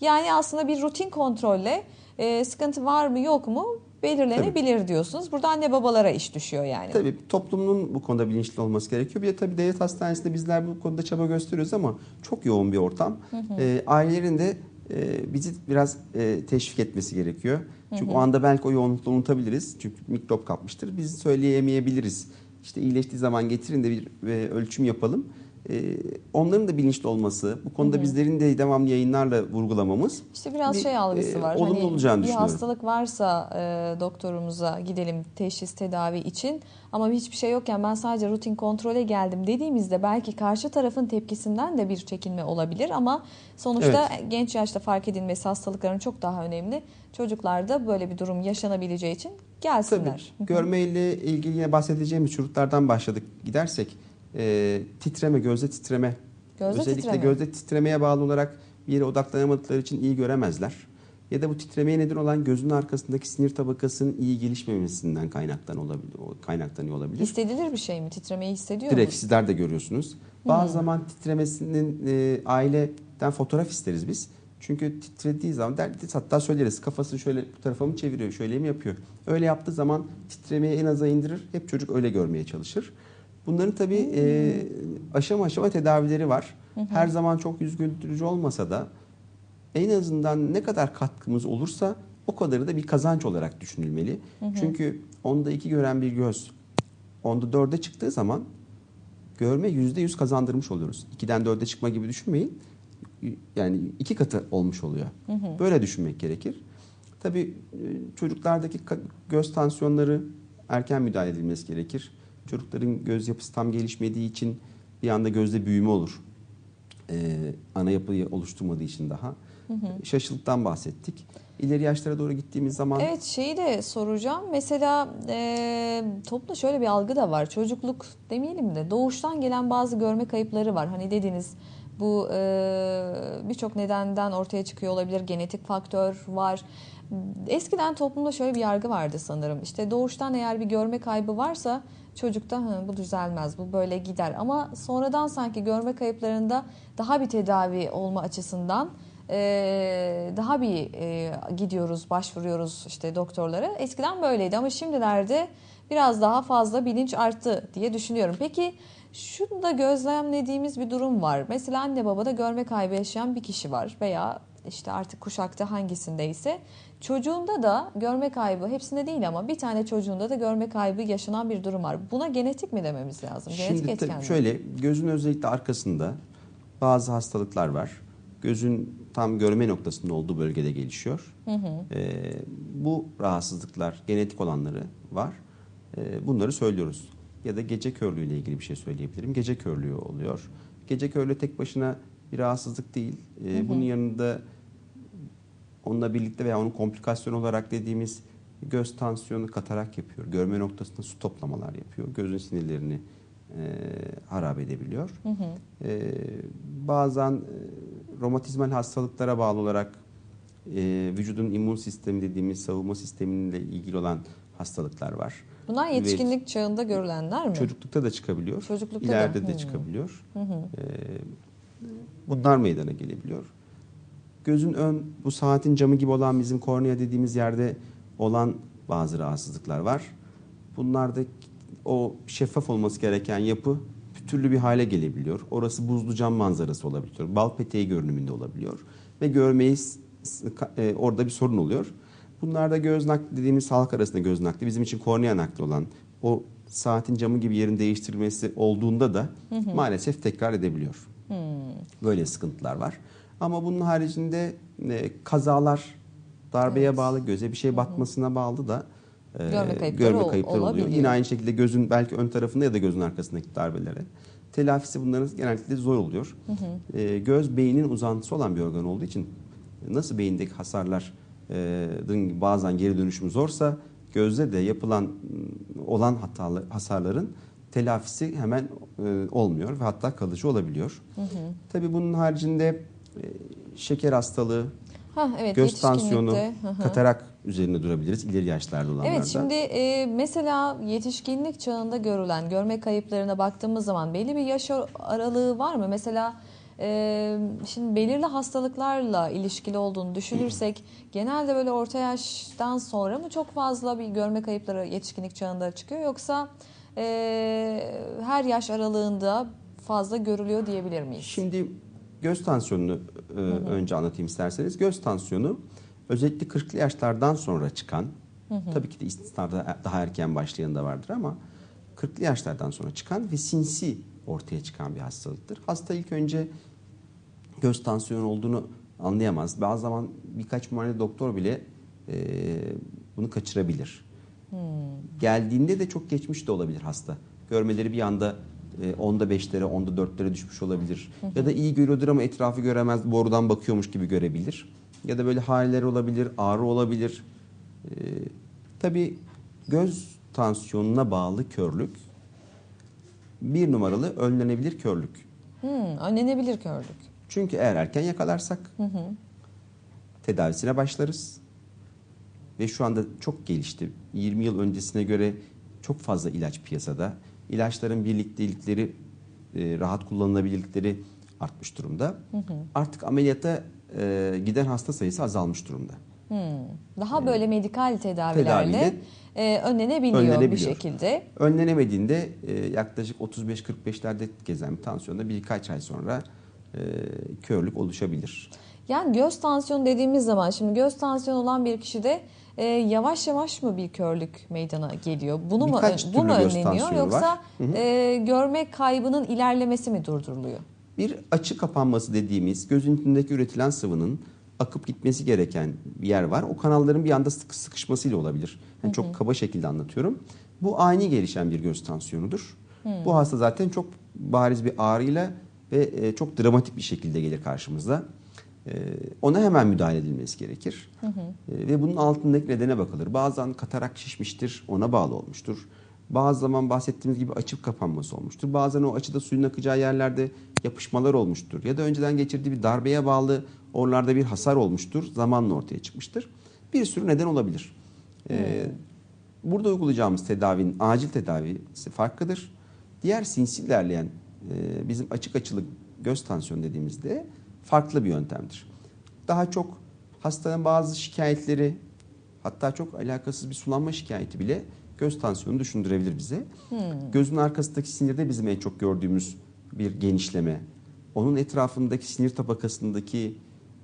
Yani aslında bir rutin kontrolle e, sıkıntı var mı yok mu belirlenebilir diyorsunuz. Burada anne babalara iş düşüyor yani. Tabii toplumun bu konuda bilinçli olması gerekiyor. Bir de tabii devlet hastanesinde bizler bu konuda çaba gösteriyoruz ama çok yoğun bir ortam. Ee, ailelerin de e, bizi biraz e, teşvik etmesi gerekiyor. Çünkü o anda belki o yoğunlukta unutabiliriz. Çünkü mikrop kapmıştır. Biz söyleyemeyebiliriz. İşte iyileştiği zaman getirin de bir e, ölçüm yapalım. E, onların da bilinçli olması, bu konuda bizlerin de devamlı yayınlarla vurgulamamız İşte biraz bir, şey algısı e, var. olumlu hani olacağını bir hastalık varsa e, doktorumuza gidelim teşhis tedavi için. Ama hiçbir şey yokken ben sadece rutin kontrole geldim dediğimizde belki karşı tarafın tepkisinden de bir çekinme olabilir. Ama sonuçta genç yaşta fark edilmesi hastalıkların çok daha önemli. Çocuklarda böyle bir durum yaşanabileceği için Tabii. Gelsinler. görmeyle ilgili yine bahsedeceğimiz çocuklardan başladık gidersek e, titreme, gözde titreme. Gözde Özellikle titreme. gözde titremeye bağlı olarak bir yere odaklanamadıkları için iyi göremezler. Ya da bu titremeye neden olan gözün arkasındaki sinir tabakasının iyi gelişmemesinden kaynaklan olabilir, kaynaklanıyor olabilir. Hissedilir bir şey mi? Titremeyi hissediyor Direkt mu? sizler de görüyorsunuz. Bazı zaman titremesinin e, aileden fotoğraf isteriz biz. Çünkü titrediği zaman der, hatta söyleriz kafasını şöyle bu tarafa mı çeviriyor, şöyle mi yapıyor? Öyle yaptığı zaman titremeyi en aza indirir. Hep çocuk öyle görmeye çalışır. Bunların tabii e, aşama aşama tedavileri var. Her zaman çok yüz güldürücü olmasa da en azından ne kadar katkımız olursa o kadarı da bir kazanç olarak düşünülmeli. Çünkü onda iki gören bir göz onda dörde çıktığı zaman görme yüzde yüz kazandırmış oluyoruz. İkiden dörde çıkma gibi düşünmeyin. Yani iki katı olmuş oluyor. Böyle düşünmek gerekir. Tabii e, çocuklardaki göz tansiyonları erken müdahale edilmesi gerekir. Çocukların göz yapısı tam gelişmediği için bir anda gözde büyüme olur. Ee, ana yapıyı oluşturmadığı için daha. Şaşılıktan bahsettik. İleri yaşlara doğru gittiğimiz zaman Evet şeyi de soracağım. Mesela e, toplumda şöyle bir algı da var. Çocukluk demeyelim de doğuştan gelen bazı görme kayıpları var. Hani dediniz bu e, birçok nedenden ortaya çıkıyor olabilir. Genetik faktör var. Eskiden toplumda şöyle bir yargı vardı sanırım. İşte doğuştan eğer bir görme kaybı varsa çocukta "Hı, bu düzelmez, bu böyle gider. Ama sonradan sanki görme kayıplarında daha bir tedavi olma açısından ee, daha bir e, gidiyoruz, başvuruyoruz işte doktorlara. Eskiden böyleydi ama şimdilerde biraz daha fazla bilinç arttı diye düşünüyorum. Peki şunu da gözlemlediğimiz bir durum var. Mesela anne babada görme kaybı yaşayan bir kişi var veya işte artık kuşakta hangisindeyse çocuğunda da görme kaybı hepsinde değil ama bir tane çocuğunda da görme kaybı yaşanan bir durum var. Buna genetik mi dememiz lazım? Genetik Şimdi etken tabii mi? şöyle gözün özellikle arkasında bazı hastalıklar var. Gözün tam görme noktasında olduğu bölgede gelişiyor. Ee, bu rahatsızlıklar genetik olanları var. Ee, bunları söylüyoruz. Ya da gece körlüğü ile ilgili bir şey söyleyebilirim. Gece körlüğü oluyor. Gece körlüğü tek başına bir rahatsızlık değil. Ee, bunun yanında onunla birlikte veya onun komplikasyon olarak dediğimiz göz tansiyonu katarak yapıyor. Görme noktasında su toplamalar yapıyor. Gözün sinirlerini e, harap edebiliyor. E, bazen e, romatizmal hastalıklara bağlı olarak e, vücudun immün sistemi dediğimiz savunma sistemiyle ilgili olan hastalıklar var. Bunlar yetişkinlik çağında görülenler mi? Çocuklukta da çıkabiliyor. Çocuklukta da. ileride de Hmm. çıkabiliyor. E, bunlar meydana gelebiliyor. Gözün ön bu saatin camı gibi olan bizim kornea dediğimiz yerde olan bazı rahatsızlıklar var. Bunlarda o şeffaf olması gereken yapı pütürlü bir hale gelebiliyor. Orası buzlu cam manzarası olabiliyor. Bal peteği görünümünde olabiliyor. Ve görmeyi e, orada bir sorun oluyor. Bunlarda göz nakli dediğimiz halk arasında göz nakli bizim için kornea nakli olan o saatin camı gibi yerin değiştirilmesi olduğunda da maalesef tekrar edebiliyor. Böyle sıkıntılar var. Ama bunun haricinde e, kazalar, darbeye Evet. bağlı, göze bir şey batmasına bağlı da e, Görme kayıpları görme ol- kayıpları oluyor. olabiliyor. Yine aynı şekilde gözün belki ön tarafında ya da gözün arkasındaki darbelere. Telafisi bunların genellikle zor oluyor. E, göz beynin uzantısı olan bir organ olduğu için nasıl beyindeki hasarlar e, bazen geri dönüşümü zorsa gözde de yapılan olan hatalı hasarların telafisi hemen e, olmuyor ve hatta kalıcı olabiliyor. Tabii bunun haricinde e, şeker hastalığı, Hah, evet, göz tansiyonu. Hı hı. katarak üzerine durabiliriz ileri yaşlarda olanlarda. Evet şimdi e, mesela yetişkinlik çağında görülen görme kayıplarına baktığımız zaman belli bir yaş aralığı var mı? Mesela e, şimdi belirli hastalıklarla ilişkili olduğunu düşünürsek genelde böyle orta yaştan sonra mı çok fazla bir görme kayıpları yetişkinlik çağında çıkıyor yoksa e, her yaş aralığında fazla görülüyor diyebilir miyiz? Şimdi göz tansiyonunu e, önce anlatayım isterseniz. Göz tansiyonu özellikle 40'lı yaşlardan sonra çıkan, tabii ki de istisnada daha erken başlayan da vardır ama 40'lı yaşlardan sonra çıkan ve sinsi ortaya çıkan bir hastalıktır. Hasta ilk önce göz tansiyonu olduğunu anlayamaz. Bazı zaman birkaç muayene doktor bile e, bunu kaçırabilir. Geldiğinde de çok geçmiş de olabilir hasta. Görmeleri bir anda e, onda beşlere, onda dörtlere düşmüş olabilir. Ya da iyi görüyordur ama etrafı göremez, borudan bakıyormuş gibi görebilir. Ya da böyle haleler olabilir, ağrı olabilir. E, tabii göz tansiyonuna bağlı körlük bir numaralı önlenebilir körlük. Hmm, önlenebilir körlük. Çünkü eğer erken yakalarsak tedavisine başlarız. Ve şu anda çok gelişti. 20 yıl öncesine göre çok fazla ilaç piyasada. İlaçların birliktelikleri, e, rahat kullanılabilirlikleri artmış durumda. Artık ameliyata e, giden hasta sayısı azalmış durumda. Hmm, Daha böyle medikal tedavilerle Tedaviyle e, önlenebiliyor, bir önlenebiliyor. şekilde. Önlenemediğinde e, yaklaşık 35-45'lerde gezen bir tansiyonda birkaç ay sonra e, körlük oluşabilir. Yani göz tansiyonu dediğimiz zaman şimdi göz tansiyonu olan bir kişide e, yavaş yavaş mı bir körlük meydana geliyor? Bunu mu Birkaç bu mu göz önleniyor yoksa e, görme kaybının ilerlemesi mi durduruluyor? Bir açı kapanması dediğimiz gözün içindeki üretilen sıvının akıp gitmesi gereken bir yer var. O kanalların bir anda sıkı sıkışmasıyla olabilir. Yani çok kaba şekilde anlatıyorum. Bu ani gelişen bir göz tansiyonudur. Bu hasta zaten çok bariz bir ağrıyla ve e, çok dramatik bir şekilde gelir karşımıza. E, Ona hemen müdahale edilmesi gerekir. E, Ve bunun altındaki nedene bakılır. Bazen katarak şişmiştir, ona bağlı olmuştur. Bazı zaman bahsettiğimiz gibi açıp kapanması olmuştur. Bazen o açıda suyun akacağı yerlerde yapışmalar olmuştur. Ya da önceden geçirdiği bir darbeye bağlı oralarda bir hasar olmuştur. Zamanla ortaya çıkmıştır. Bir sürü neden olabilir. Ee, burada uygulayacağımız tedavinin acil tedavisi farklıdır. Diğer sinsi ilerleyen e, bizim açık açılı göz tansiyonu dediğimizde farklı bir yöntemdir. Daha çok hastanın bazı şikayetleri hatta çok alakasız bir sulanma şikayeti bile göz tansiyonu düşündürebilir bize. Gözün arkasındaki sinirde bizim en çok gördüğümüz bir genişleme. Onun etrafındaki sinir tabakasındaki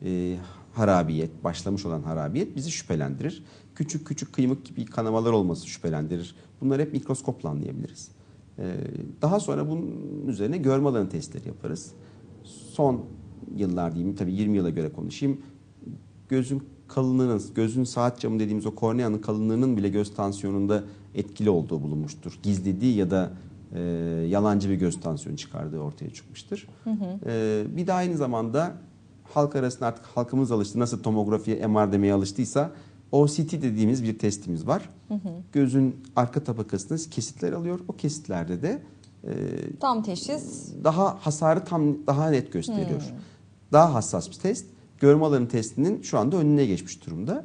e, harabiyet, başlamış olan harabiyet bizi şüphelendirir. Küçük küçük kıymık gibi kanamalar olması şüphelendirir. Bunları hep mikroskopla anlayabiliriz. E, daha sonra bunun üzerine görme alanı testleri yaparız. Son yıllar diyeyim, tabii 20 yıla göre konuşayım. Gözün kalınlığının, gözün saat camı dediğimiz o korneanın kalınlığının bile göz tansiyonunda etkili olduğu bulunmuştur. Gizlediği ya da e, yalancı bir göz tansiyonu çıkardığı ortaya çıkmıştır. E, bir de aynı zamanda halk arasında artık halkımız alıştı. Nasıl tomografiye, MR demeye alıştıysa OCT dediğimiz bir testimiz var. Gözün arka tabakasında kesitler alıyor. O kesitlerde de e, Tam teşhis daha hasarı tam daha net gösteriyor. Daha hassas bir test. Görme alanı testinin şu anda önüne geçmiş durumda.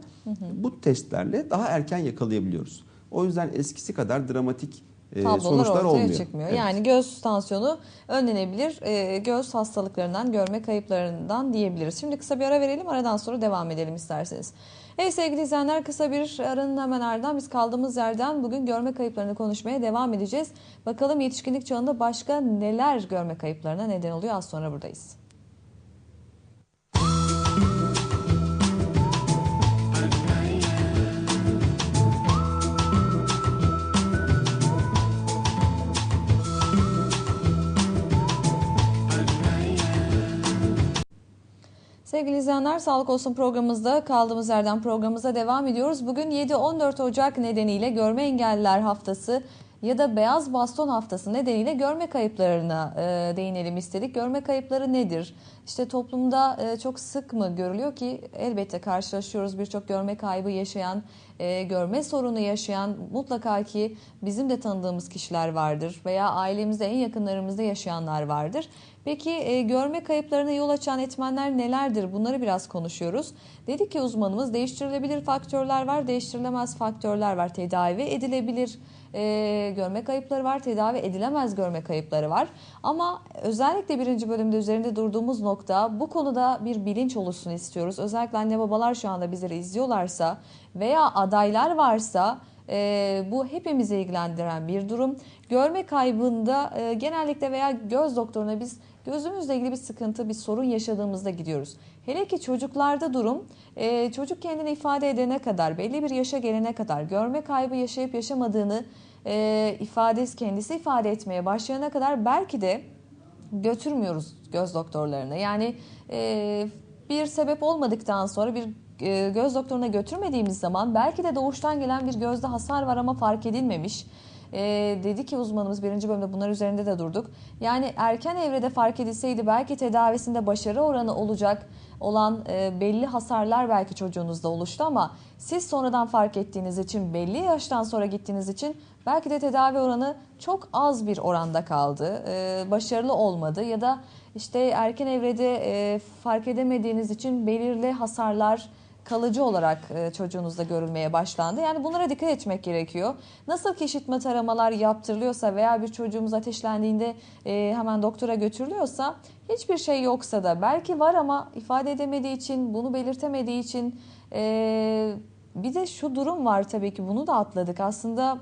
Bu testlerle daha erken yakalayabiliyoruz. O yüzden eskisi kadar dramatik e, tablolar sonuçlar ortaya olmuyor. çıkmıyor. Evet. Yani göz tansiyonu önlenebilir. e, göz hastalıklarından, görme kayıplarından diyebiliriz. Şimdi kısa bir ara verelim. Aradan sonra devam edelim isterseniz. Evet sevgili izleyenler kısa bir aranın hemen ardından biz kaldığımız yerden bugün görme kayıplarını konuşmaya devam edeceğiz. Bakalım yetişkinlik çağında başka neler görme kayıplarına neden oluyor az sonra buradayız. Sevgili izleyenler Sağlık Olsun programımızda kaldığımız yerden programımıza devam ediyoruz. Bugün 7-14 Ocak nedeniyle Görme Engelliler Haftası ya da Beyaz Baston Haftası nedeniyle görme kayıplarına e, değinelim istedik. Görme kayıpları nedir? İşte toplumda e, çok sık mı görülüyor ki elbette karşılaşıyoruz birçok görme kaybı yaşayan, e, görme sorunu yaşayan mutlaka ki bizim de tanıdığımız kişiler vardır veya ailemizde en yakınlarımızda yaşayanlar vardır. Peki e, görme kayıplarına yol açan etmenler nelerdir? Bunları biraz konuşuyoruz. Dedik ki uzmanımız değiştirilebilir faktörler var, değiştirilemez faktörler var. Tedavi edilebilir e, görme kayıpları var, tedavi edilemez görme kayıpları var. Ama özellikle birinci bölümde üzerinde durduğumuz nokta bu konuda bir bilinç oluşsun istiyoruz. Özellikle anne babalar şu anda bizleri izliyorlarsa veya adaylar varsa e, bu hepimizi ilgilendiren bir durum. Görme kaybında e, genellikle veya göz doktoruna biz gözümüzle ilgili bir sıkıntı, bir sorun yaşadığımızda gidiyoruz. Hele ki çocuklarda durum e, çocuk kendini ifade edene kadar, belli bir yaşa gelene kadar görme kaybı yaşayıp yaşamadığını e, ifade kendisi ifade etmeye başlayana kadar belki de götürmüyoruz göz doktorlarına. Yani e, bir sebep olmadıktan sonra bir e, göz doktoruna götürmediğimiz zaman belki de doğuştan gelen bir gözde hasar var ama fark edilmemiş. E, dedi ki uzmanımız birinci bölümde bunlar üzerinde de durduk. Yani erken evrede fark edilseydi belki tedavisinde başarı oranı olacak olan e, belli hasarlar belki çocuğunuzda oluştu ama siz sonradan fark ettiğiniz için belli yaştan sonra gittiğiniz için belki de tedavi oranı çok az bir oranda kaldı. E, başarılı olmadı ya da işte erken evrede e, fark edemediğiniz için belirli hasarlar kalıcı olarak e, çocuğunuzda görülmeye başlandı. Yani bunlara dikkat etmek gerekiyor. Nasıl ki işitme taramalar yaptırılıyorsa veya bir çocuğumuz ateşlendiğinde e, hemen doktora götürülüyorsa hiçbir şey yoksa da belki var ama ifade edemediği için, bunu belirtemediği için e, bir de şu durum var tabii ki bunu da atladık. Aslında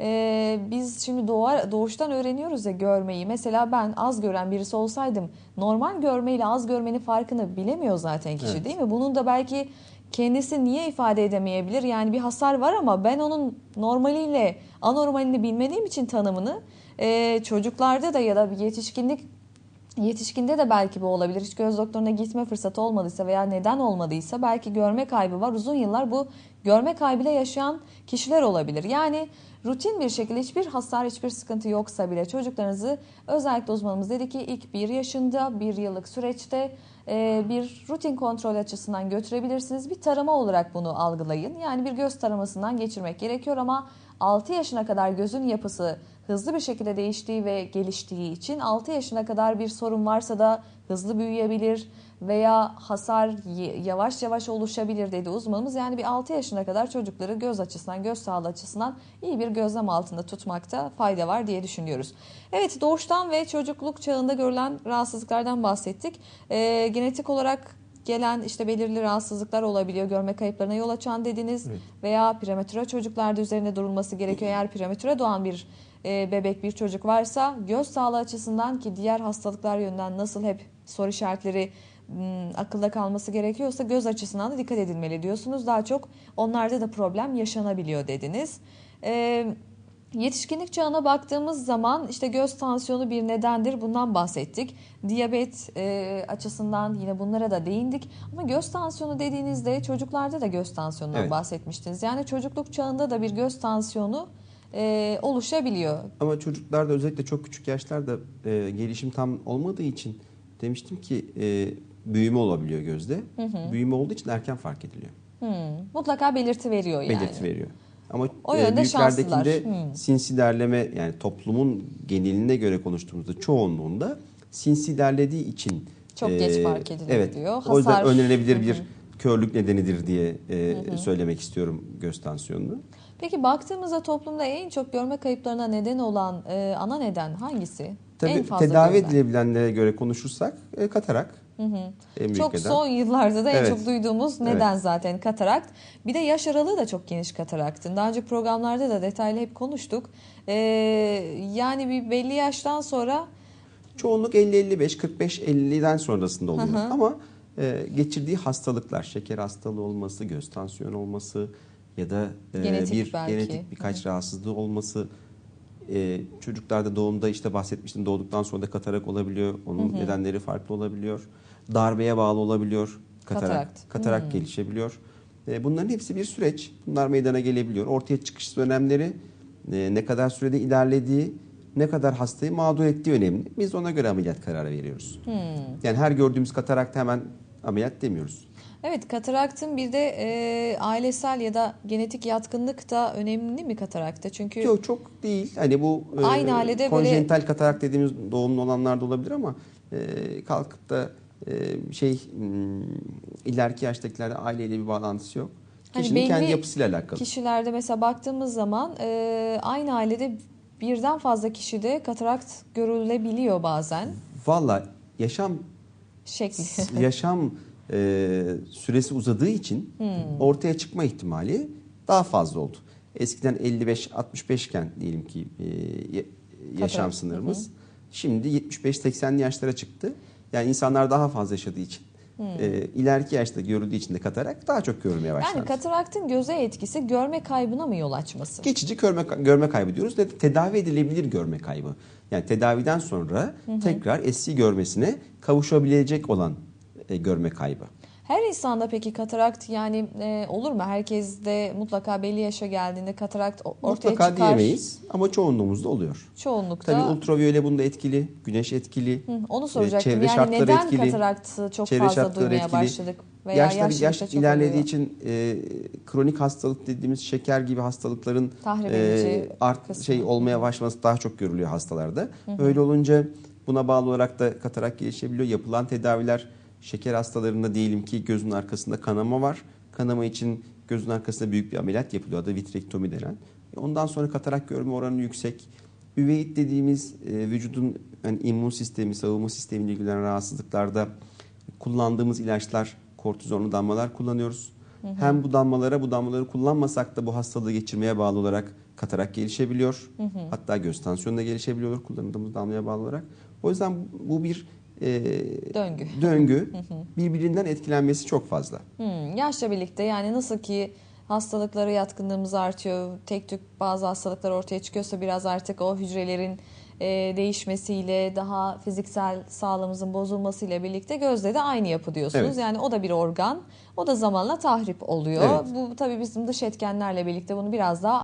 ee, biz şimdi doğar, doğuştan öğreniyoruz ya görmeyi. Mesela ben az gören birisi olsaydım normal görmeyle az görmenin farkını bilemiyor zaten kişi Evet. değil mi? Bunun da belki kendisi niye ifade edemeyebilir? Yani bir hasar var ama ben onun normaliyle anormalini bilmediğim için tanımını e, çocuklarda da ya da bir yetişkinlik Yetişkinde de belki bu olabilir. Hiç göz doktoruna gitme fırsatı olmadıysa veya neden olmadıysa belki görme kaybı var. Uzun yıllar bu görme kaybıyla yaşayan kişiler olabilir. Yani rutin bir şekilde hiçbir hasar, hiçbir sıkıntı yoksa bile çocuklarınızı özellikle uzmanımız dedi ki ilk bir yaşında, bir yıllık süreçte bir rutin kontrol açısından götürebilirsiniz. Bir tarama olarak bunu algılayın. Yani bir göz taramasından geçirmek gerekiyor ama 6 yaşına kadar gözün yapısı hızlı bir şekilde değiştiği ve geliştiği için 6 yaşına kadar bir sorun varsa da hızlı büyüyebilir veya hasar yavaş yavaş oluşabilir dedi uzmanımız. Yani bir 6 yaşına kadar çocukları göz açısından, göz sağlığı açısından iyi bir gözlem altında tutmakta fayda var diye düşünüyoruz. Evet doğuştan ve çocukluk çağında görülen rahatsızlıklardan bahsettik. Ee, genetik olarak gelen işte belirli rahatsızlıklar olabiliyor. Görme kayıplarına yol açan dediniz Evet. veya prematüre çocuklarda üzerine durulması gerekiyor. Eğer prematüre doğan bir bebek bir çocuk varsa göz sağlığı açısından ki diğer hastalıklar yönünden nasıl hep soru işaretleri akılda kalması gerekiyorsa göz açısından da dikkat edilmeli diyorsunuz. Daha çok onlarda da problem yaşanabiliyor dediniz. E, Yetişkinlik çağına baktığımız zaman işte göz tansiyonu bir nedendir. Bundan bahsettik. Diyabet e, açısından yine bunlara da değindik. Ama göz tansiyonu dediğinizde çocuklarda da göz tansiyonundan Evet. bahsetmiştiniz. Yani çocukluk çağında da bir göz tansiyonu e, oluşabiliyor. Ama çocuklarda özellikle çok küçük yaşlarda e, gelişim tam olmadığı için demiştim ki e, büyüme olabiliyor gözde. Büyüme olduğu için erken fark ediliyor. Hmm, Mutlaka belirti veriyor yani. Belirti veriyor. Ama O e, büyüklerdekinde. Hmm. sinsi derleme yani toplumun geneline göre konuştuğumuzda çoğunluğunda sinsi ilerlediği için Çok geç fark edilebiliyor. Evet. O yüzden Hasar- önlenebilir Hı bir hı. körlük nedenidir diye e, söylemek istiyorum göz tansiyonunu. Peki baktığımızda toplumda en çok görme kayıplarına neden olan e, ana neden hangisi? en Tabii fazla tedavi görülen. edilebilenlere göre konuşursak e, katarak en büyük Çok neden. son yıllarda da en Evet. çok duyduğumuz neden zaten katarakt. Bir de yaş aralığı da çok geniş kataraktın. Daha önce programlarda da detaylı hep konuştuk. Ee, yani bir belli yaştan sonra Çoğunluk 50-55, 45-50'den sonrasında oluyor. Ama e, geçirdiği hastalıklar, şeker hastalığı olması, göz tansiyonu olması ya da e, Genetik bir belki. genetik birkaç rahatsızlığı olması. E, çocuklarda doğumda işte bahsetmiştim doğduktan sonra da katarak olabiliyor. Onun nedenleri farklı olabiliyor. Darbeye bağlı olabiliyor. Katarak, Katarakt. katarak gelişebiliyor. E, bunların hepsi bir süreç. Bunlar meydana gelebiliyor. Ortaya çıkış dönemleri e, ne kadar sürede ilerlediği, ne kadar hastayı mağdur ettiği önemli. Biz ona göre ameliyat kararı veriyoruz. Yani her gördüğümüz katarakta hemen ameliyat demiyoruz. Evet kataraktın bir de e, ailesel ya da genetik yatkınlık da önemli mi katarakta? Çünkü Yok çok değil. Hani bu e, Aynı ailede böyle- konjenital katarak dediğimiz doğumlu olanlarda olabilir ama e, kalkıp da e, şey hmm, ileriki yaştakilerle aileyle bir bağlantısı yok. Hani Kişinin belli kendi yapısıyla alakalı. Kişilerde mesela baktığımız zaman e, aynı ailede birden fazla kişide katarakt görülebiliyor bazen Valla yaşam şekli. yaşam e, süresi uzadığı için Hmm. ortaya çıkma ihtimali daha fazla oldu. Eskiden 55-65 iken diyelim ki e, yaşam Katarak. sınırımız. Şimdi 75-80'li yaşlara çıktı. Yani insanlar daha fazla yaşadığı için. e, ileriki yaşta görüldüğü için de katarak daha çok görülmeye başlandı. Hmm. Yani kataraktın göze etkisi görme kaybına mı yol açması? Geçici görme, görme kaybı diyoruz. Ne- Tedavi edilebilir görme kaybı. Yani tedaviden sonra tekrar eski görmesine kavuşabilecek olan e, görme kaybı. Her insanda peki katarakt yani e, olur mu? Herkes de mutlaka belli yaşa geldiğinde katarakt ortaya Mutlaka çıkar. diyemeyiz ama çoğunluğumuzda oluyor. Çoğunlukta. Tabii ultraviyole bunda etkili, güneş etkili. Hı, onu soracaktım. çevre yani şartları neden etkili. kataraktı çok Çevre fazla duymaya etkili. başladık? Veya Yaşta, yaşlılıkta yaş çok ilerlediği oluyor. için e, kronik hastalık dediğimiz şeker gibi hastalıkların e, art kısmı. şey olmaya başlaması daha çok görülüyor hastalarda. Öyle olunca buna bağlı olarak da katarak gelişebiliyor. Yapılan tedaviler şeker hastalarında diyelim ki gözün arkasında kanama var. Kanama için gözün arkasında büyük bir ameliyat yapılıyor. Adı vitrektomi denen. E, Ondan sonra katarak görme oranı yüksek. Üveit dediğimiz e, vücudun yani immün sistemi, savunma sistemiyle ilgilenen rahatsızlıklarda kullandığımız ilaçlar, kortizonlu damlalar kullanıyoruz. Hem bu damlalara bu damlaları kullanmasak da bu hastalığı geçirmeye bağlı olarak katarak gelişebiliyor. Hatta göz tansiyonu da gelişebiliyor kullandığımız damlaya bağlı olarak. O yüzden bu bir e, Döngü. döngü. Birbirinden etkilenmesi çok fazla. Hmm, yaşla birlikte yani nasıl ki hastalıklara yatkınlığımız artıyor, tek tük bazı hastalıklar ortaya çıkıyorsa biraz artık o hücrelerin e, değişmesiyle daha fiziksel sağlığımızın bozulmasıyla birlikte gözde de aynı yapı diyorsunuz. Evet. Yani o da bir organ. O da zamanla tahrip oluyor. Evet. Bu tabii bizim dış etkenlerle birlikte bunu biraz daha